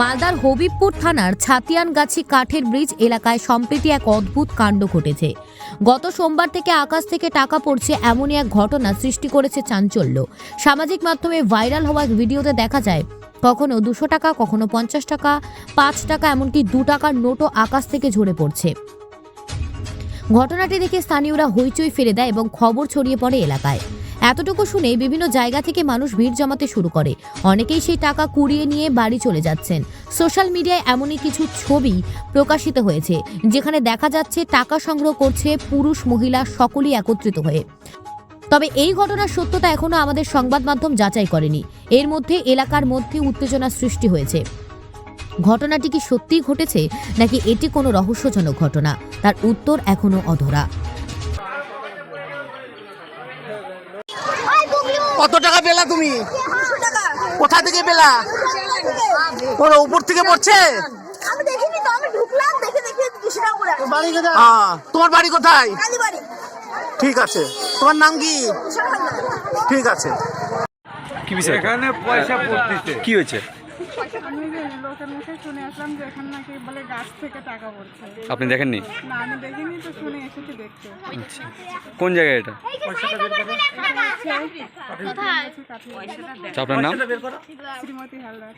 মালদার হবিবপুর থানার ছাতিয়ানগাছি কাঠের ব্রিজ এলাকায় সম্প্রতি এক অদ্ভুত কাণ্ড ঘটেছে। গত সোমবার থেকে আকাশ থেকে টাকা পড়ছে এমনই এক ঘটনা সৃষ্টি করেছে চাঞ্চল্য। সামাজিক মাধ্যমে ভাইরাল হওয়া ভিডিওতে দেখা যায়, কখনো দুশো টাকা, কখনো পঞ্চাশ টাকা, পাঁচ টাকা, এমনকি দু টাকার নোটও আকাশ থেকে ঝরে পড়ছে। ঘটনাটি দেখে স্থানীয়রা হইচই ফেলে দেয় এবং খবর ছড়িয়ে পড়ে এলাকায়। এতটুকু শুনে বিভিন্ন জায়গা থেকে মানুষ ভিড় জমাতে শুরু করে। অনেকেই সেই টাকা কুড়িয়ে নিয়ে বাড়ি চলে যাচ্ছেন। সোশ্যাল মিডিয়ায় এমনই কিছু ছবি প্রকাশিত হয়েছে, যেখানে দেখা যাচ্ছে টাকা সংগ্রহ করছে পুরুষ মহিলা সকলেই একত্রিত হয়ে। তবে এই ঘটনার সত্যতা এখনও আমাদের সংবাদ মাধ্যম যাচাই করেনি। এর মধ্যে এলাকার মধ্যে উত্তেজনা সৃষ্টি হয়েছে। ঘটনাটি কি সত্যিই ঘটেছে, নাকি এটি কোনো রহস্যজনক ঘটনা? তার উত্তর এখনও অধরা। কত টাকা পেলা তুমি? কোথা থেকে পেলা? ওর উপর থেকে পড়ছে? আমি দেখিনি তো আমি ঢুকলাম দেখে দেখে দুশো টাকা করে আসি। আহ, তোমার বাড়ি কোথায়? ঠিক আছে। তোমার নাম কি? ঠিক আছে। কি বিষয়? এখানে পয়সা কি হয়েছে? আমি যে লোকের মুখে শুনে আসলাম যে এখানে নাকি বলে গাছ থেকে টাকা পড়ছে। আপনি দেখেননি? না আমি দেখিনি তো শুনে এসেছি দেখতে। কোন জায়গায় এটা? আচ্ছা, আপনার নাম? শ্রীমতী হালদার।